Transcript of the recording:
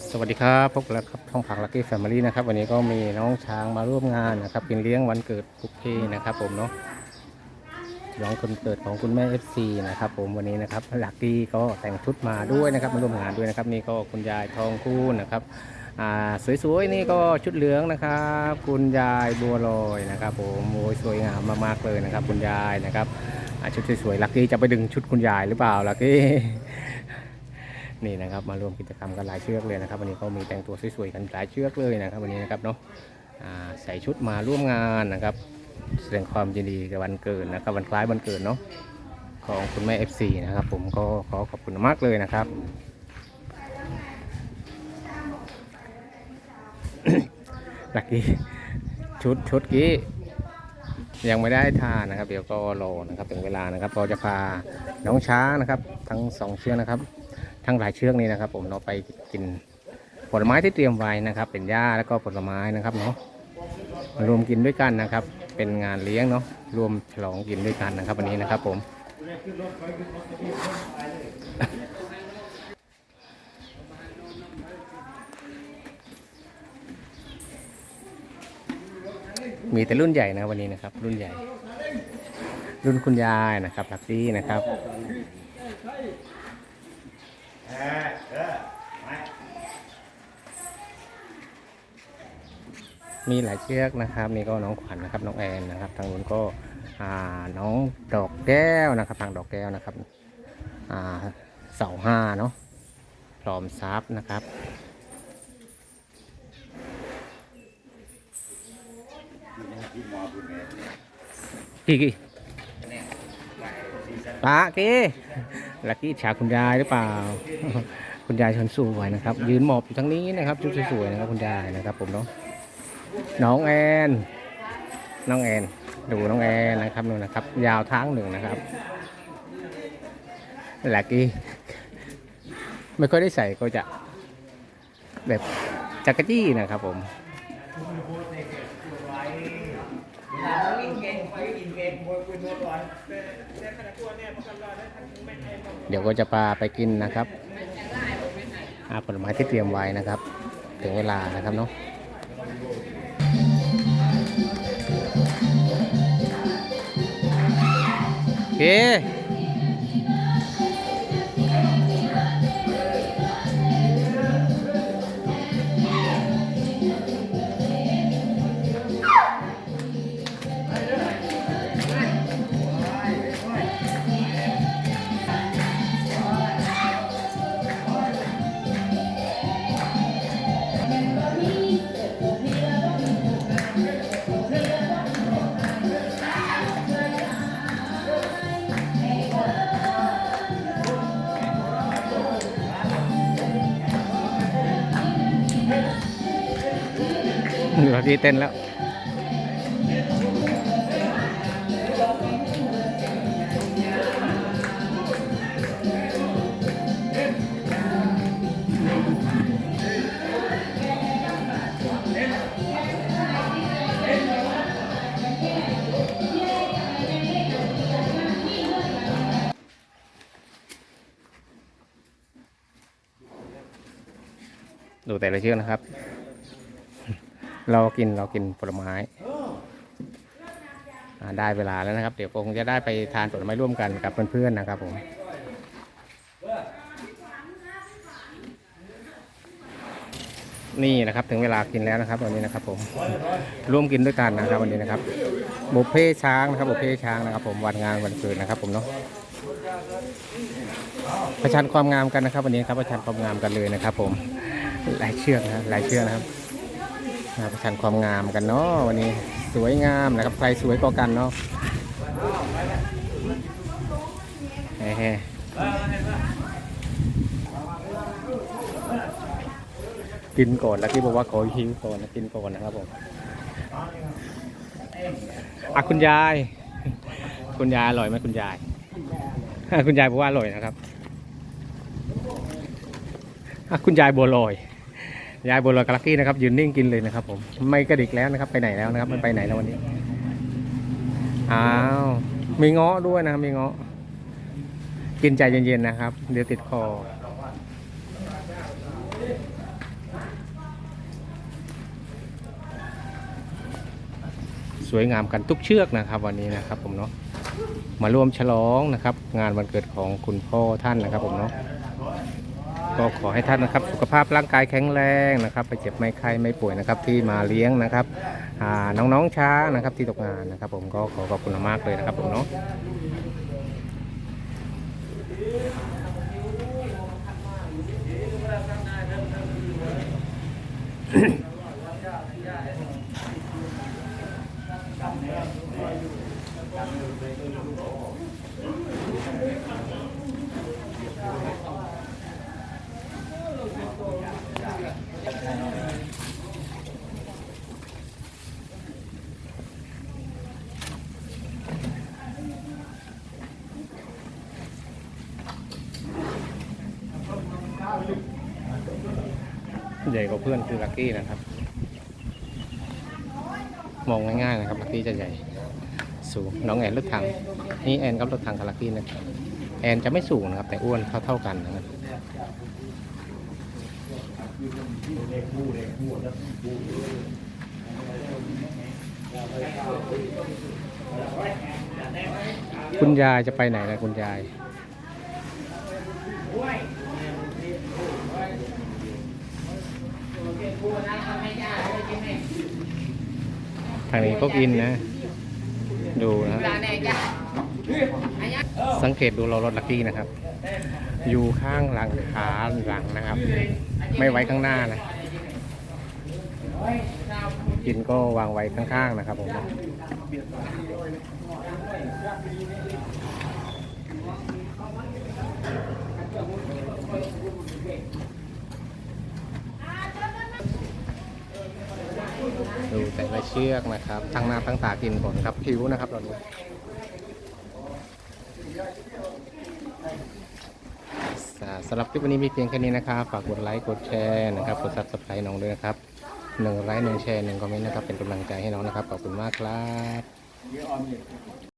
สวัสดีครับพบกันแล้วครับช่องผักลักกี้แฟมิลี่นะครับวันนี้ก็มีน้องช้างมาร่วมงานนะครับเป็นเลี้ยงวันเกิดทุกทีนะครับ ผมเนาะร้องคนเกิดของคุณแม่ FC นะครับ ผมวันนี้นะครับลักกี้ก็แต่งชุดมาด้วยนะครับมาร่วมงานด้วยนะครับนี่ก็คุณยายทองคูณนะครับอ่าสวยๆนี่ก็ชุดเหลืองนะครับคุณยายบัวลอยนะครับ ผมโอ้ยสวยงามมากๆเลยนะครับ คุณยายนะครับอ่าชุดสวยๆลักกี้จะไปดึงชุดคุณยายหรือเปล่าลักกี้ นี่นะครับมาร่วมกิจกรรมกันหลายเชือกเลยนะครับวันนี้ก็มีแต่งตัวสวยๆกันหลายเชือกเลยนะครับวันนี้นะครับเนาะใส่ชุดมาร่วมงานนะครับแสดงความยินดีกับวันเกิดนะครับวันคล้ายวันเกิดเนาะของคุณแม่ FC นะครับ ผมก็ขอขอบคุณมากเลยนะครับลักกี้ชุดชุดกี้ยังไม่ได้ทานนะครับ เดี๋ยวก็รอนะครับถึงเวลานะครับเราจะพาน้องช้างนะครับ ทั้งสองเชือกนะครับ ทั้งหลายเชือกนี้นะครับ ผมเราไปกินผลไม้ที่เตรียมไว้นะครับ เป็นหญ้าแล้วก็ผลไม้นะครับเนาะมารวมกินด้วยกันนะครับ เป็นงานเลี้ยงเนาะรวมฉลองกินด้วยกันนะครับ วันนี้นะครับ ผมมีแต่รุ่นใหญ่นะวันนี้นะครับ รุ่นใหญ่ รุ่นคุณยายนะครับลักซี่นะครับ มีหลายเชือกนะครับนี่ก็น้องขวัญนะครับ น้องแอนนะครับ ทางนู้นก็อ่าน้องดอกแก้วนะครับ ทางดอกแก้วนะครับอ่าเสาห้าเนาะพร้อมซับนะครับกี่กี่ปะกี่ ลักกี้ฉาคุณยายหรือเปล่า คุณยายชนสวยนะครับ ยืนหมอบอยู่ทั้งนี้นะครับชุดสวยๆนะครับคุณยายนะครับ ผมเนาะน้องแอนน้องแอนดูน้องแอนนะครับนู่นนะครับ ยาวทั้งหนึ่งนะครับแหลกกี้ไม่ค่อยได้ใส่ก็จะ แบบจักรจี้นะครับผม เดี๋ยวก็จะพาไปกินนะครับอาผลไม้ที่เตรียมไว้นะครับ ถึงเวลานะครับเนาะโอเค เหลือที่เต้นแล้วดูแต่ละเชือกนะครับ เรากินเรากินผลไม้ได้เวลาแล้วนะครับ เดี๋ยวคงจะได้ไปทานผลไม้ร่วมกันกับเพื่อนๆนะครับผมนี่นะครับถึงเวลากินแล้วนะครับวันนี้นะครับ ผมร่วมกินด้วยกันนะครับวันนี้นะครับบุฟเฟ่ช้างนะครับบุฟเฟ่ช้างนะครับ ผมวันงานวันเกิดนะครับ ผมเนาะประชันความงามกันนะครับ วันนี้ครับประชันความงามกันเลยนะครับ ผมหลายเชือกนะครับหลายเชือกนะครับ มาประชันความงามกันเนาะวันนี้สวยงามนะครับใครสวยกว่ากันเนาะเฮ้กินก่อนแล้วที่บอกว่าขอหิวก่อนนะกินก่อนนะครับผมอะคุณยาย คุณยายอร่อยไหมคุณยาย คุณยายบอกว่าอร่อยนะครับอะคุณยายบัวลอย ยายบัวลอยกาลักกี้นะครับยืนนิ่งกินเลยนะครับ ผมไม่กระดิกแล้วนะครับ ไปไหนแล้วนะครับ มันไปไหนแล้ววันนี้อ้าวมีเงาะด้วยนะมีเงาะกินใจเย็นๆนะครับ เดี๋ยวติดคอสวยงามกันทุกเชือกนะครับ วันนี้นะครับผมเนาะมาร่วมฉลองนะครับ งานวันเกิดของคุณพ่อท่านนะครับผมเนาะ ก็ขอให้ท่านนะครับสุขภาพร่างกายแข็งแรงนะครับ ไปเจ็บไม่ไข้ไม่ป่วยนะครับที่มาเลี้ยงนะครับน้องๆช้างนะครับที่ตกงานนะครับ ผมก็ขอขอบคุณมากเลยนะครับผมเนาะ ใหญ่กว่าเพื่อนคือลักกี้นะครับ มองง่ายๆนะครับลักกี้จะใหญ่ สูงน้องแอนรถถังนี่แอนกับรถถังกับลักกี้นะแอนจะไม่สูงนะครับ แต่อ้วนเท่าๆกันนะครับคุณยายจะไปไหนนะคุณยาย ทางนี้ก็กินนะ ดูนะสังเกตดูเรารถลักกี้นะครับ อยู่ข้างหลังขาหลังนะครับ ไม่ไว้ข้างหน้านะกินก็วางไว้ข้างๆนะครับผม ดูแต่ละเชือกนะครับ ทั้งหน้าทั้งตากินก่อนครับผิวนะครับตอนนี้อ่าสำหรับคลิปวันนี้มีเพียงแค่นี้นะครับ ฝากกดไลค์ กดแชร์นะครับ กดซับสไครต์น้องด้วยนะครับหนึ่งไลค์หนึ่งแชร์หนึ่งคอมเมนต์นะครับ เป็นกำลังใจให้น้องนะครับ ขอบคุณมากครับ